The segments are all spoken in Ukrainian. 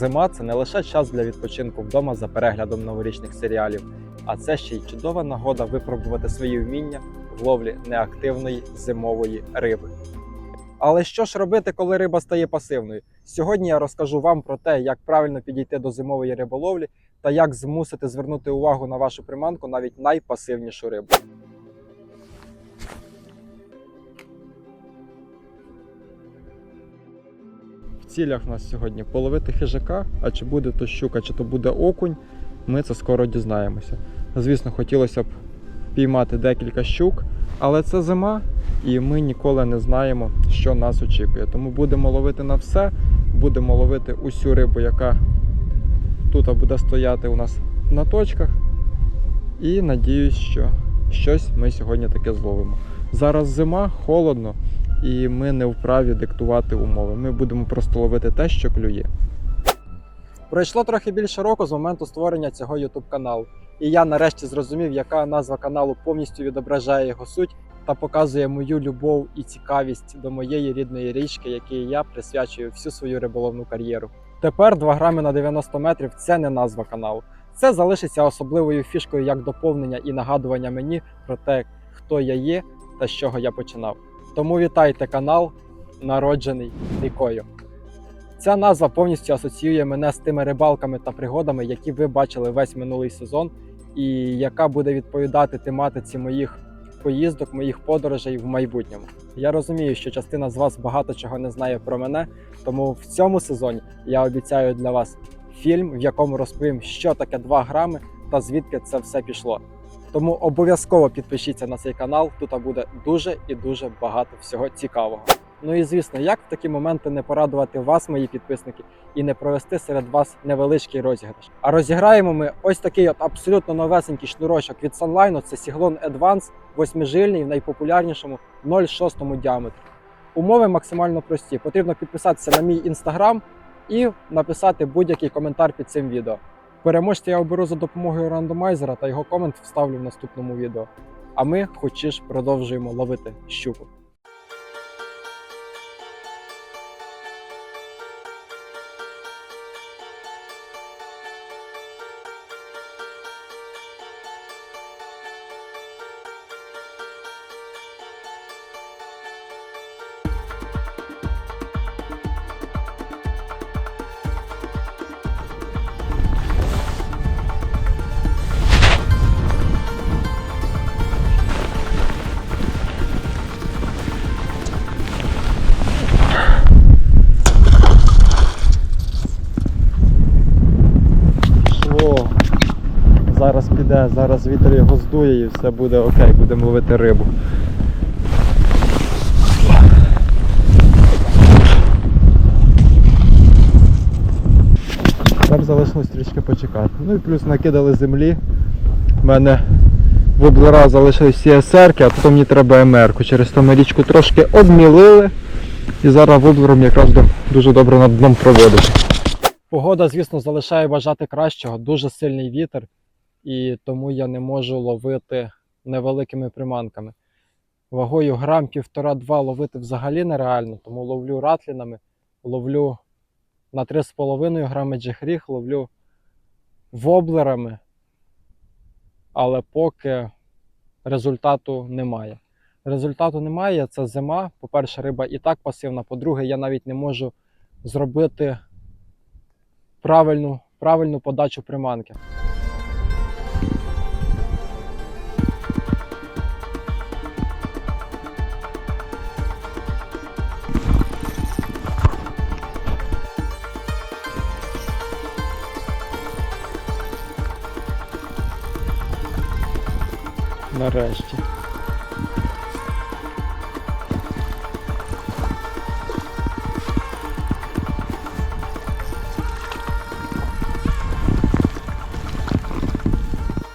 Зима це не лише час для відпочинку вдома за переглядом новорічних серіалів, а це ще й чудова нагода випробувати свої вміння в ловлі неактивної зимової риби. Але що ж робити, коли риба стає пасивною? Сьогодні я розкажу вам про те, як правильно підійти до зимової риболовлі та як змусити звернути увагу на вашу приманку навіть найпасивнішу рибу. Цілях в нас сьогодні половити хижака, а чи буде то щука, чи то буде окунь, ми це скоро дізнаємося. Звісно, хотілося б піймати декілька щук, але це зима, і ми ніколи не знаємо, що нас очікує. Тому будемо ловити на все, будемо ловити усю рибу, яка тут буде стояти у нас на точках. І надіюсь, що щось ми сьогодні таке зловимо. Зараз зима, холодно, і ми не вправі диктувати умови. Ми будемо просто ловити те, що клює. Пройшло трохи більше року з моменту створення цього YouTube каналу, і я нарешті зрозумів, яка назва каналу повністю відображає його суть та показує мою любов і цікавість до моєї рідної річки, якій я присвячую всю свою риболовну кар'єру. Тепер 2 грами на 90 метрів це не назва каналу. Це залишиться особливою фішкою як доповнення і нагадування мені про те, хто я є та з чого я починав. Тому вітайте канал, народжений рікою. Ця назва повністю асоціює мене з тими рибалками та пригодами, які ви бачили весь минулий сезон, і яка буде відповідати тематиці моїх поїздок, моїх подорожей в майбутньому. Я розумію, що частина з вас багато чого не знає про мене, тому в цьому сезоні я обіцяю для вас фільм, в якому розповім, що таке 2 грами та звідки це все пішло. Тому обов'язково підпишіться на цей канал. Тут буде дуже і дуже багато всього цікавого. Ну і звісно, як в такі моменти не порадувати вас, мої підписники, і не провести серед вас невеличкий розіграш. А розіграємо ми ось такий от абсолютно новесенький шнурочок від Sunline. Це Сіглон Advance, восьмижильний в найпопулярнішому 0,6 діаметрі. Умови максимально прості. Потрібно підписатися на мій інстаграм і написати будь-який коментар під цим відео. Переможця я оберу за допомогою рандомайзера та його комент вставлю в наступному відео. А ми, хоч ж, продовжуємо ловити щуку. Піде, зараз вітер його здує і все буде окей, будемо ловити рибу. Тепер залишилось трішки почекати. Ну і плюс накидали землі. У мене в облера залишились CSR, а потім мені треба МР. Через то ми річку трошки обмілили. І зараз воблером якраз дуже добре над дном проводити. Погода, звісно, залишає бажати кращого, дуже сильний вітер, і тому я не можу ловити невеликими приманками. Вагою грам півтора-два ловити взагалі нереально, тому ловлю ратлінами, ловлю на 3,5 грами джихріг, ловлю воблерами, але поки результату немає. Результату немає, це зима. По-перше, риба і так пасивна. По-друге, я навіть не можу зробити правильну, правильну подачу приманки. Нарешті.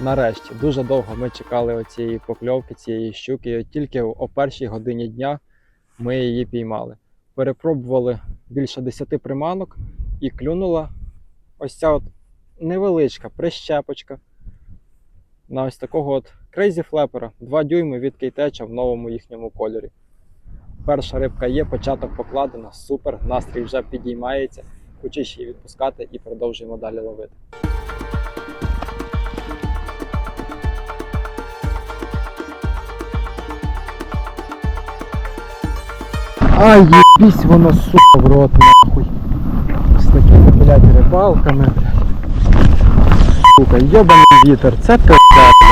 Нарешті, дуже довго ми чекали оцієї покльовки, цієї щуки. І тільки о першій годині дня ми її піймали. Перепробували більше 10 приманок і клюнула ось ця от невеличка прищепочка на ось такого от Crazy Flapper 2 дюйми від кейтеча в новому їхньому кольорі. Перша рибка є, початок покладено, супер, настрій вже підіймається. хочеш її відпускати і продовжуємо далі ловити. Ай, єбісь воно, сука, в рот, нахуй. З такими, блядь, рибалками. Сука, йобаний вітер, це пизда, блядь.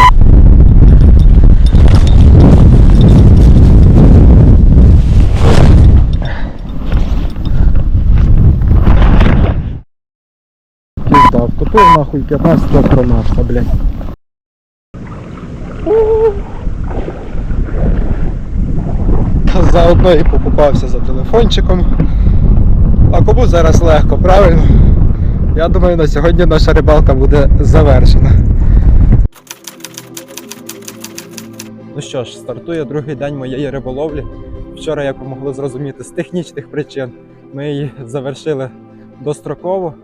Пізда, нахуй 15 промався, блядь. Заодно і покупався за телефончиком. А кому зараз легко, правильно? Я думаю, на сьогодні наша рибалка буде завершена. Ну що ж, стартує другий день моєї риболовлі. Вчора, як ви могли зрозуміти, з технічних причин ми її завершили достроково,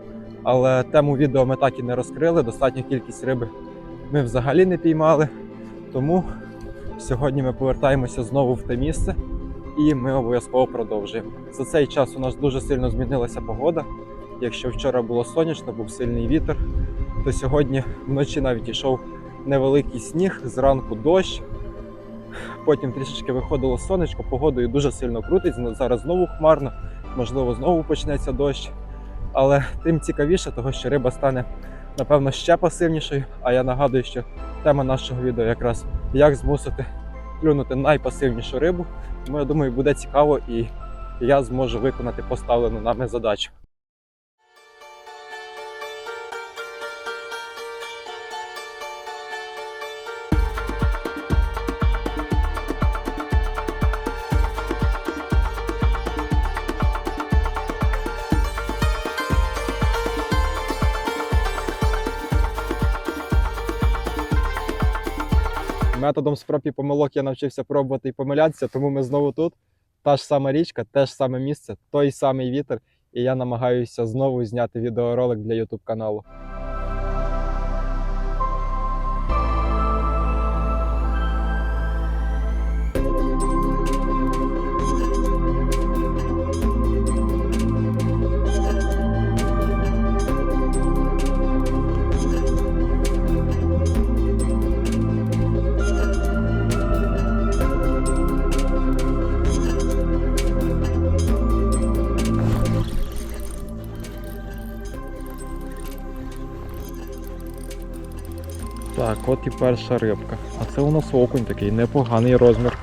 але тему відео ми так і не розкрили. Достатню кількість риби ми взагалі не піймали. Тому сьогодні ми повертаємося знову в те місце і ми обов'язково продовжуємо. За цей час у нас дуже сильно змінилася погода. Якщо вчора було сонячно, був сильний вітер, то сьогодні вночі навіть йшов невеликий сніг, зранку дощ. Потім трішечки виходило сонечко, погодою дуже сильно крутить. Зараз знову хмарно, можливо, знову почнеться дощ. Але тим цікавіше, того що риба стане, напевно, ще пасивнішою. А я нагадую, що тема нашого відео якраз як змусити клюнути найпасивнішу рибу. Тому я думаю, буде цікаво і я зможу виконати поставлену нами задачу. Методом спроб і помилок я навчився пробувати і помилятися, тому ми знову тут. Та ж сама річка, те ж саме місце, той самий вітер, і я намагаюся знову зняти відеоролик для YouTube каналу. Так, от і перша рибка. А це у нас окунь такий непоганий розмір.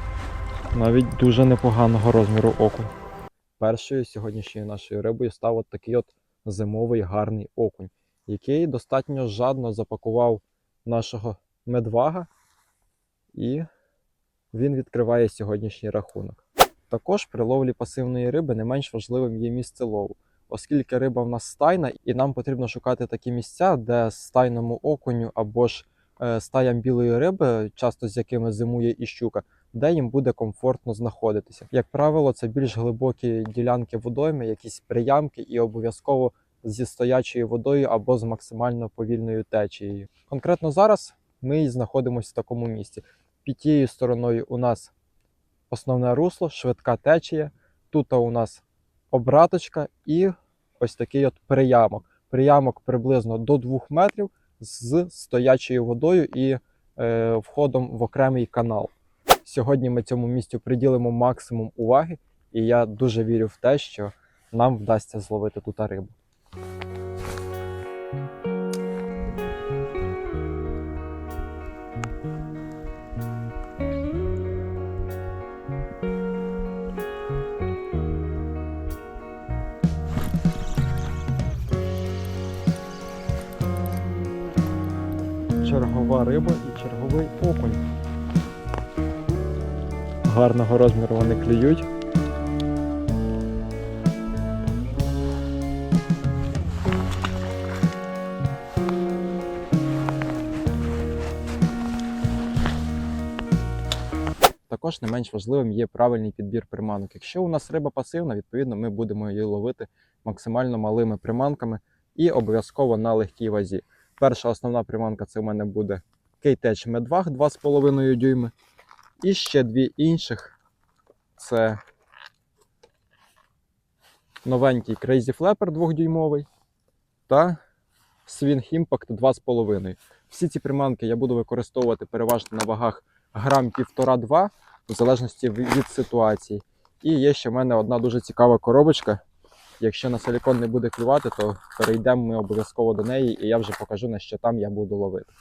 Навіть дуже непоганого розміру окунь. Першою сьогоднішньою нашою рибою став от такий от зимовий гарний окунь, який достатньо жадно запакував нашого медвага, і він відкриває сьогоднішній рахунок. Також при ловлі пасивної риби не менш важливим є місце лову, оскільки риба в нас стайна, і нам потрібно шукати такі місця, де стайному окуню або ж стаям білої риби, часто з якими зимує і щука, де їм буде комфортно знаходитися. Як правило, це більш глибокі ділянки водойми, якісь приямки і обов'язково зі стоячою водою або з максимально повільною течією. Конкретно зараз ми знаходимося в такому місці. Під тією стороною у нас основне русло, швидка течія. Тут у нас обраточка і ось такий от приямок. Приямок приблизно до 2 метрів з стоячою водою і е, входом в окремий канал. Сьогодні ми цьому місцю приділимо максимум уваги, і я дуже вірю в те, що нам вдасться зловити тут рибу. Чергова риба і черговий окунь. Гарного розміру вони клюють. Також не менш важливим є правильний підбір приманок. Якщо у нас риба пасивна, відповідно ми будемо її ловити максимально малими приманками і обов'язково на легкій вазі. Перша основна приманка це у мене буде Кейтеч Медваг 2,5 дюйми. І ще дві інших це новенький Crazy Flapper 2-дюймовий та Swing Impact 2,5. Всі ці приманки я буду використовувати переважно на вагах грам 1,5-2, в залежності від ситуації. І є ще в мене одна дуже цікава коробочка. Якщо на силікон не буде клювати, то перейдемо ми обов'язково до неї, і я вже покажу, на що там я буду ловити.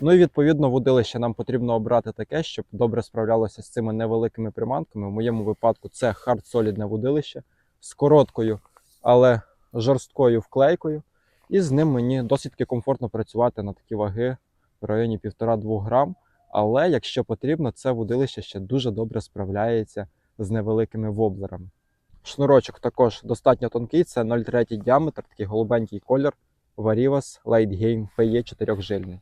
Ну і відповідно водилище нам потрібно обрати таке, щоб добре справлялося з цими невеликими приманками. В моєму випадку це хард-солідне водилище з короткою, але жорсткою вклейкою. І з ним мені досить комфортно працювати на такі ваги в районі 1,5-2 грам. Але якщо потрібно, це водилище ще дуже добре справляється з невеликими воблерами. Шнурочок також достатньо тонкий, це 0,3 діаметр, такий голубенький колір. Varivas Light Game PE 4 жильний.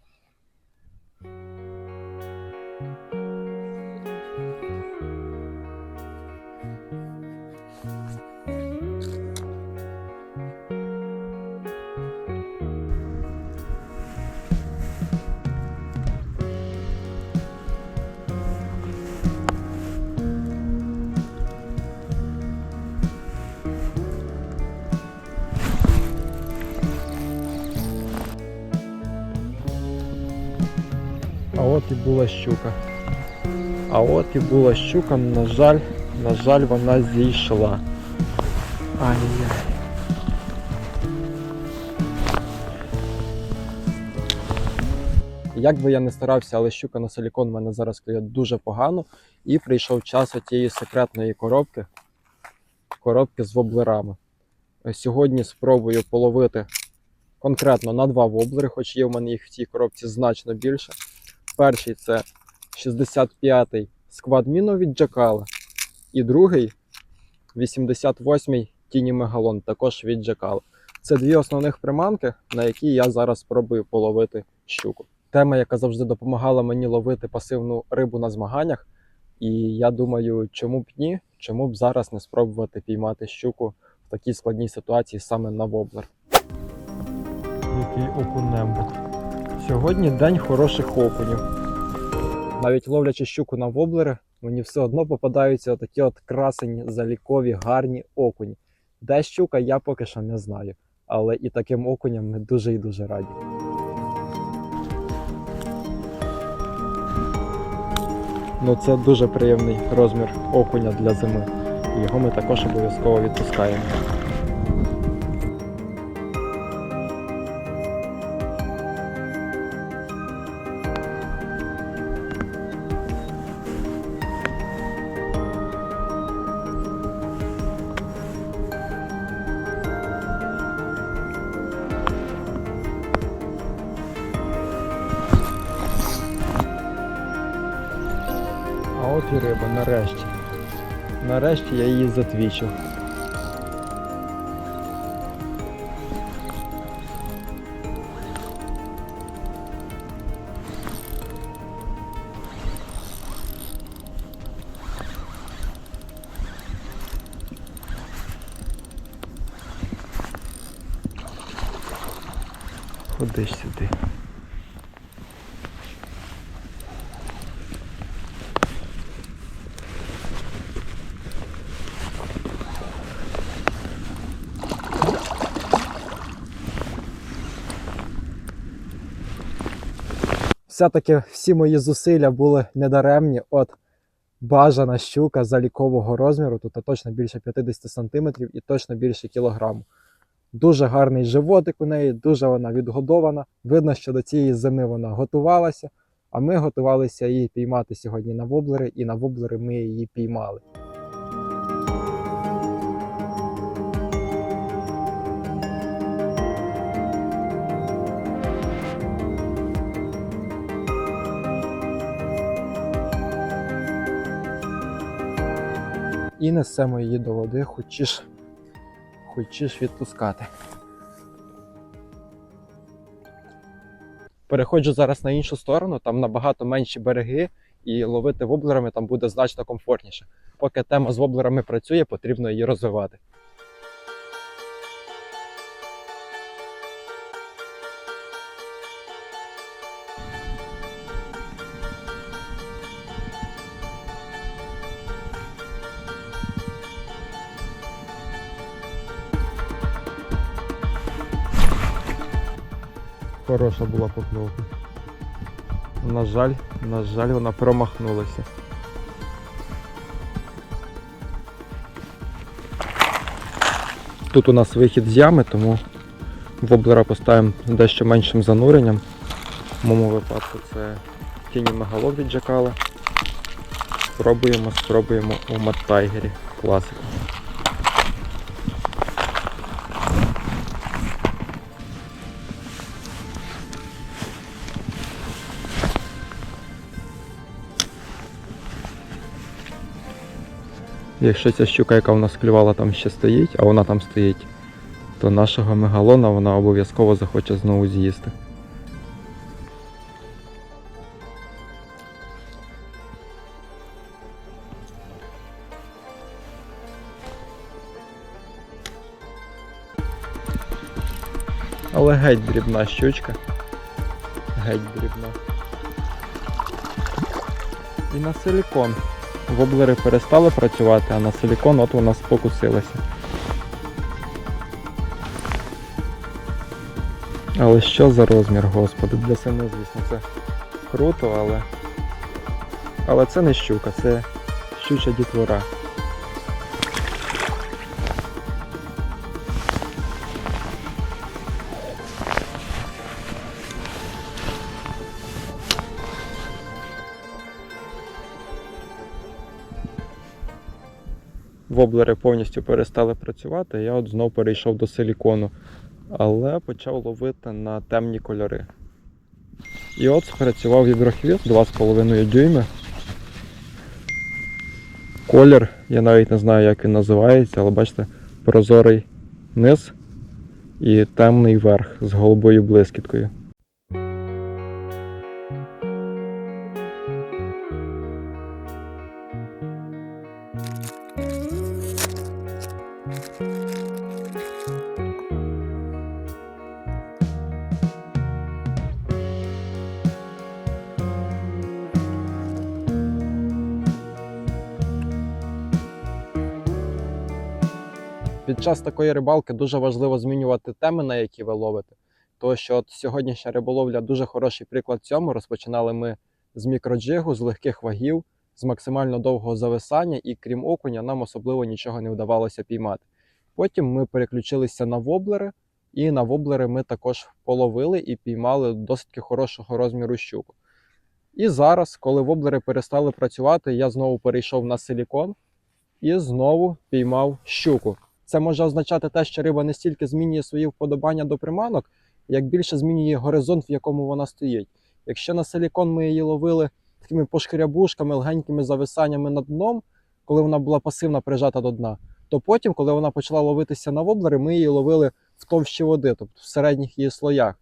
От і була щука. А от і була щука, на жаль, на жаль, вона зійшла. Ай-яй. Як би я не старався, але щука на силікон в мене зараз клює дуже погано. І прийшов час тієї секретної коробки. Коробки з воблерами. Сьогодні спробую половити конкретно на два воблери, хоч є в мене їх в цій коробці значно більше. Перший це 65-й сквад Міно від Джакала. І другий 88-й Тіні Мегалон, також від Джакала. Це дві основних приманки, на які я зараз спробую половити щуку. Тема, яка завжди допомагала мені ловити пасивну рибу на змаганнях. І я думаю, чому б ні, чому б зараз не спробувати піймати щуку в такій складній ситуації саме на воблер. Який окунембут. Сьогодні день хороших окунів. Навіть ловлячи щуку на воблери, мені все одно попадаються такі от красені, залікові, гарні окуні. Де щука, я поки що не знаю. Але і таким окуням ми дуже і дуже раді. Ну це дуже приємний розмір окуня для зими. Його ми також обов'язково відпускаємо. Нарешті я її затвічив. Все-таки всі мої зусилля були недаремні. От бажана щука залікового розміру, тут точно більше 50 см і точно більше кілограму. Дуже гарний животик у неї, дуже вона відгодована. Видно, що до цієї зими вона готувалася, а ми готувалися її піймати сьогодні на воблери, і на воблери ми її піймали. І несемо її до води, хочеш, хочеш відпускати. Переходжу зараз на іншу сторону, там набагато менші береги, і ловити воблерами там буде значно комфортніше. Поки тема з воблерами працює, потрібно її розвивати. Хороша була покльовка. На жаль, на жаль, вона промахнулася. Тут у нас вихід з ями, тому воблера поставимо дещо меншим зануренням. В моєму випадку це тіні мегалов від Джакала. Спробуємо, спробуємо у Маттайгері. Класика. Якщо ця щука, яка в нас клювала, там ще стоїть, а вона там стоїть, то нашого мегалона вона обов'язково захоче знову з'їсти. Але геть дрібна щучка. Геть дрібна. І на силікон. Воблери перестали працювати, а на силікон от вона спокусилася. Але що за розмір, господи, для сини, звісно, це круто, але. Але це не щука, це щуча дітвора. Воблери повністю перестали працювати, я от знов перейшов до силікону, але почав ловити на темні кольори. І от спрацював гідрохвіст 2,5 дюйми. Колір, я навіть не знаю, як він називається, але бачите, прозорий низ і темний верх з голубою блискіткою. Під час такої рибалки дуже важливо змінювати теми, на які ви ловите. Тому що от сьогоднішня риболовля дуже хороший приклад цьому. Розпочинали ми з мікроджигу, з легких вагів, з максимально довгого зависання, і крім окуня, нам особливо нічого не вдавалося піймати. Потім ми переключилися на воблери, і на воблери ми також половили і піймали досить хорошого розміру щуку. І зараз, коли воблери перестали працювати, я знову перейшов на силікон і знову піймав щуку. Це може означати те, що риба не стільки змінює свої вподобання до приманок, як більше змінює горизонт, в якому вона стоїть. Якщо на силікон ми її ловили такими пошкрябушками, легенькими зависаннями над дном, коли вона була пасивно прижата до дна, то потім, коли вона почала ловитися на воблери, ми її ловили в товщі води, тобто в середніх її слоях.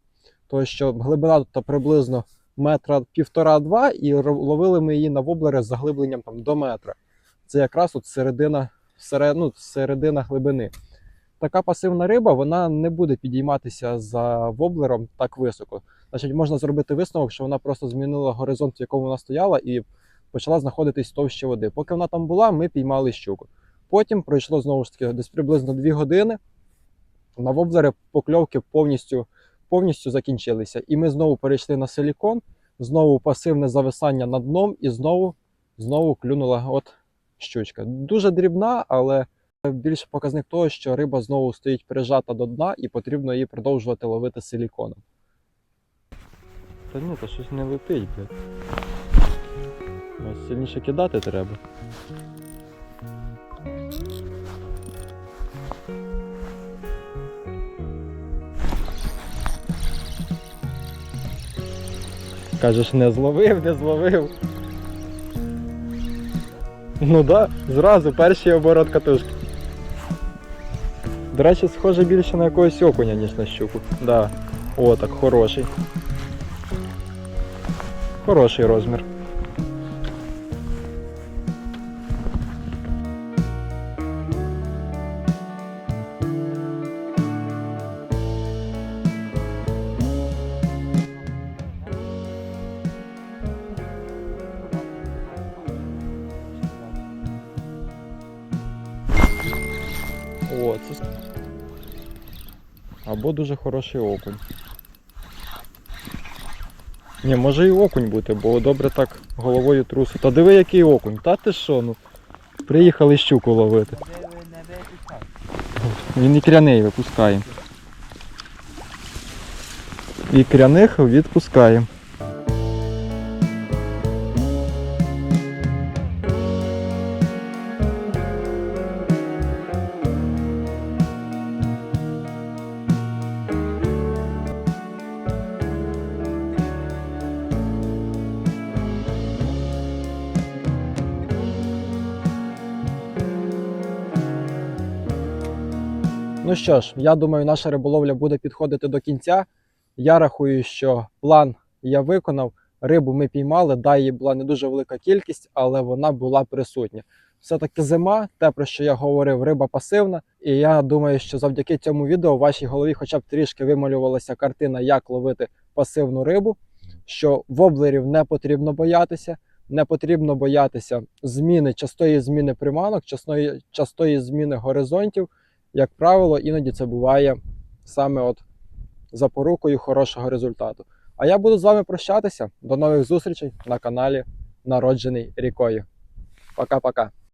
Тому що глибина тут приблизно метра півтора-два, і ловили ми її на воблери з заглибленням там, до метра. Це якраз от середина серед, ну, середина глибини. Така пасивна риба вона не буде підійматися за воблером так високо. Значить, можна зробити висновок, що вона просто змінила горизонт, в якому вона стояла, і почала знаходитись в товщі води. Поки вона там була, ми піймали щуку. Потім пройшло знову ж таки десь приблизно 2 години. На воблери покльовки повністю, повністю закінчилися. І ми знову перейшли на силікон, знову пасивне зависання над дном, і знову, знову клюнула от щучка. Дуже дрібна, але більше показник того, що риба знову стоїть прижата до дна і потрібно її продовжувати ловити силіконом. Та ні, то щось не летить, блядь. Сильніше кидати треба. Кажеш, не зловив, не зловив. Ну да, зразу перший оборот катушки. До речі, схоже більше на якогось окуня, ніж на щуку. Да. О, так, хороший. Хороший розмір. Дуже хороший окунь. Ні, може і окунь бути, бо добре так головою трусу. Та диви, який окунь. Та ти що, ну. Приїхали щуку ловити. Він і кряний випускає. І кряних відпускаємо. Що ж, я думаю, наша риболовля буде підходити до кінця. Я рахую, що план я виконав. Рибу ми піймали. Да, її була не дуже велика кількість, але вона була присутня. Все-таки зима, те, про що я говорив, риба пасивна. І я думаю, що завдяки цьому відео в вашій голові хоча б трішки вималювалася картина, як ловити пасивну рибу, що воблерів не потрібно боятися, не потрібно боятися зміни, частої зміни приманок, частої, частої зміни горизонтів як правило, іноді це буває саме от запорукою хорошого результату. А я буду з вами прощатися. До нових зустрічей на каналі Народжений рікою. Пока-пока.